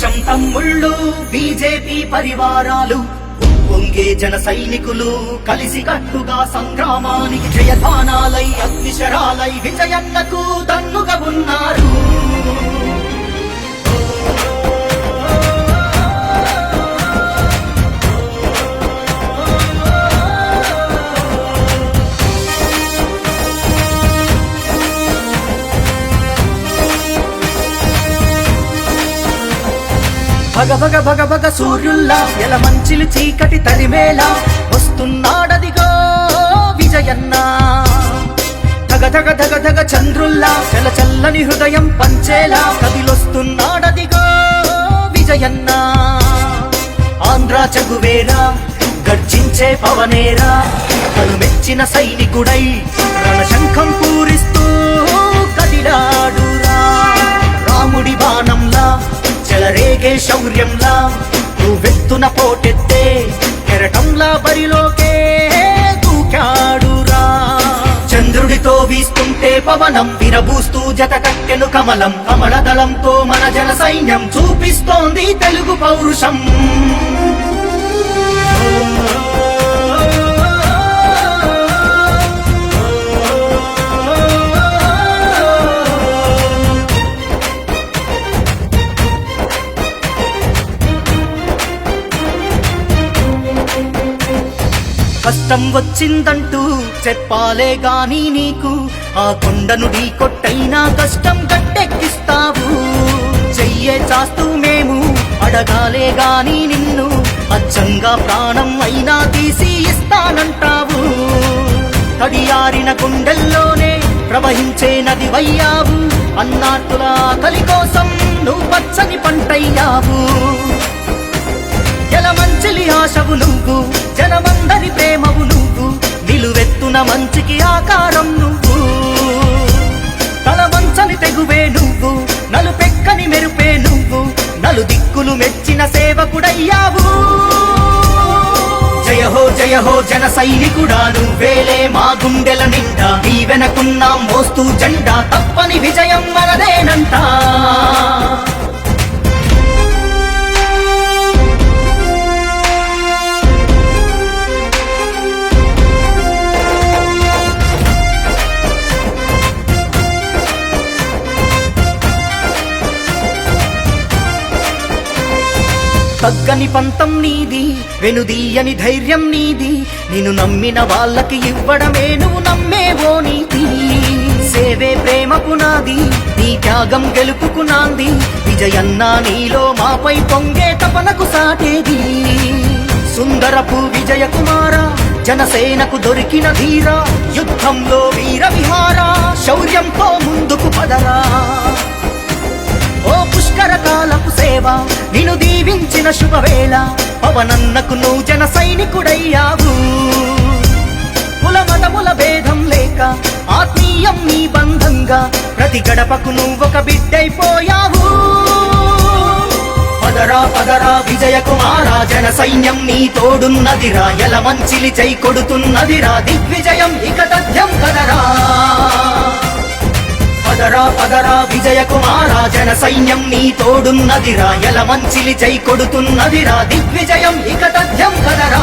దేశం తమ్ముళ్ళు బీజేపీ పరివారాలు. ఉప్పొంగే జన సైనికులు కలిసి కట్టుగా సంగ్రామానికి జయధానాలై అగ్నిశరాలై విజయన్నకు దన్నుగా ఉన్నారు. భగ భగ భగ భగ సూర్యుల్లా ఎల మంచిలు చీకటి తరిమేలా వస్తున్నాడదిగో విజయన్న. ధగ ధగ ధగ ధగ చంద్రుల్లా చల చల్లని హృదయం పంచేలా కదిలొస్తున్నాడదిగో విజయన్న. ఆంధ్ర చగువేరా గర్జించే పవనేరా తను మెచ్చిన సైనికుడై రణశంఖం పూరిస్తూ కదిలాడురా. రాముడి బాణం చెలరేగే శౌర్యంలా? నువ్వెత్తున పోటెత్తే కెరటంలా బరిలోకే దూకాడురా. చంద్రుడితో వీస్తుంటే పవనం విరబూస్తూ జత కట్టెను కమలం కమల దళంతో మన జన సైన్యం చూపిస్తోంది తెలుగు పౌరుషం. కష్టం వచ్చిందంటూ చెప్పాలే గాని నీకు. ఆ కొండను ఢీ కొట్టైనా కష్టం గట్టెక్కిస్తావు చెయ్యే చాస్తూ మేము అడగాలే గాని నిన్ను. అచ్చంగా ప్రాణం అయినా తీసి ఇస్తానంటావు. తడియారిన గుండెల్లోనే ప్రవహించే నది వయ్యావు. అన్నాటుల ఆకలి కోసం నువ్వు పచ్చని పంటయ్యావు. మంచిలి ఆశవు నువ్వు జనమందరి ప్రేమవు నువ్వు నిలువెత్తున మంచికి ఆకారం నువ్వు. తల మంచని తెగువే నువ్వు నలుపెక్కని మెరుపే నువ్వు నలు దిక్కులు మెచ్చిన సేవకుడయ్యావు. జయ హో జయ హో జన సైనికుడా నువ్వేలే మా గుండెల నిండా నీ వెనకున్నాం మోస్తూ జెండా తప్పని విజయం మనదేనంటా తగ్గని పంతం నీది వెనుదీయని ధైర్యం నీది. నిన్ను నమ్మిన వాళ్ళకి ఇవ్వడమే నువ్వు నమ్మేవో నీతి. సేవే ప్రేమకునాది నీ త్యాగం గెలుపుకు నాంది. విజయన్న నీలో మాపై పొంగే తపనకు సాటేది సుందరపు విజయ కుమార జనసేనకు దొరికిన ధీర. యుద్ధంలో వీర విహార శౌర్యంతో ముందుకు పదరా. ఓ పుష్కర కాలం దేవా నిన్ను దీవించిన శుభవేళ పవనన్నకు నువ్వు జన సైనికుడయ్యావు. కుల మతముల భేదం లేక ఆత్మీయం నీ బంధంగా ప్రతి గడపకు నువ్వొక బిడ్డైపోయావు. పదరా పదరా విజయ కుమారా జన సైన్యం నీ తోడున్నదిరా ఎల మంచిలి జై కొడుతున్నదిరా దిగ్విజయం ఇక తథ్యం కదరా. పదరా పదరా విజయ కుమారా జన సైన్యం నీ తోడున్నదిరా ఎల మంచిలి జై కొడుతున్నదిరా దిగ్విజయం ఇక తథ్యం కదరా.